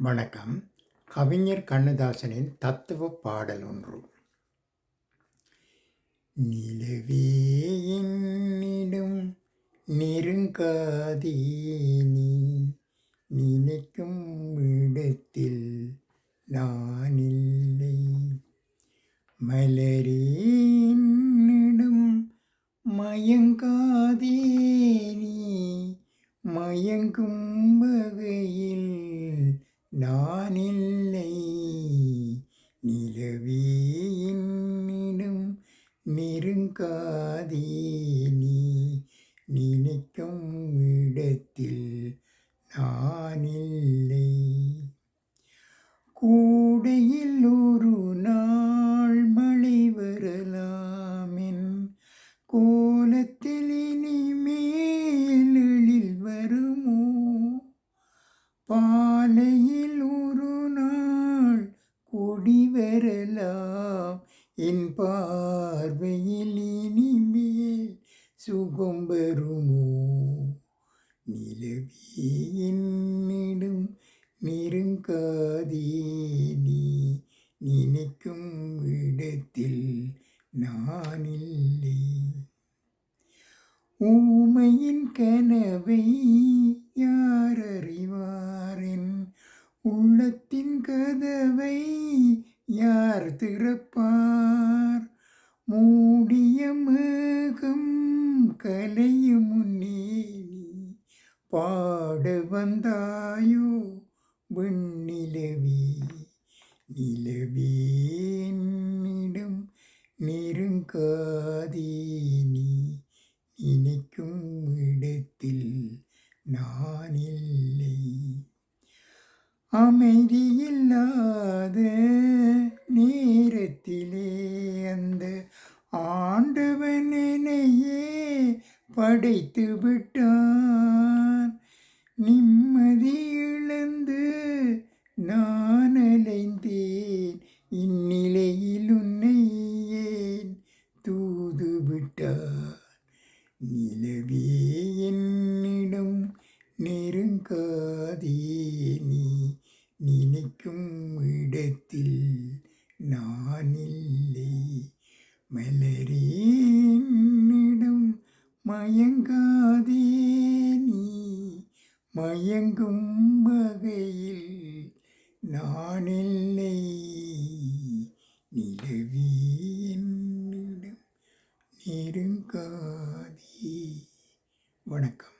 வணக்கம். கவிஞர் கண்ணதாசனின் தத்துவ பாடல் ஒன்று. நிலவே என்னிடம் நெருங்காதே நீ. நினைக்கும் இடத்தில் நான் இல்லை மலரே என்னிடம் மயங்காதே நீ. மயங்கும் வகையில் நான் இல்லை நிலவே நெருங்காதே நீ. நினைக்கும் இடத்தில் நான் என் பார்வையில் இனிமேல் சுகம் பெறுமோ நிலவே என்னிடும் நெருங்காதே நீ. நினைக்கும் இடத்தில் நான் இல்லை ஊமையின் கனவை யார் அறிவாரின் உள்ளத்தின் கதவை யார் திறப்பார்? மூடிய மேகம் கலையும் நீ பாட வந்தாயோ வெண்ணிலவே. நிலவேன்னிடம் நெருங்காதே நீ. நினைக்கும் இடத்தில் நான் இல்லை அமைதியில்லாத படைத்து விட்டான். நிம்மதி இழந்து நான் அலைந்தேன். இந்நிலையில் உன்னை ஏன் தூது விட்டான் நிலவே என்னிடம் நெருங்காதே நீ. நினைக்கும் இடத்தில் நான் இல்லை. மலை என்னிடம் மயங்காதே நீ. மயங்கும் வகையில் நான் இல்லை நிலவே என்னிடம் நெருங்காதே. வணக்கம்.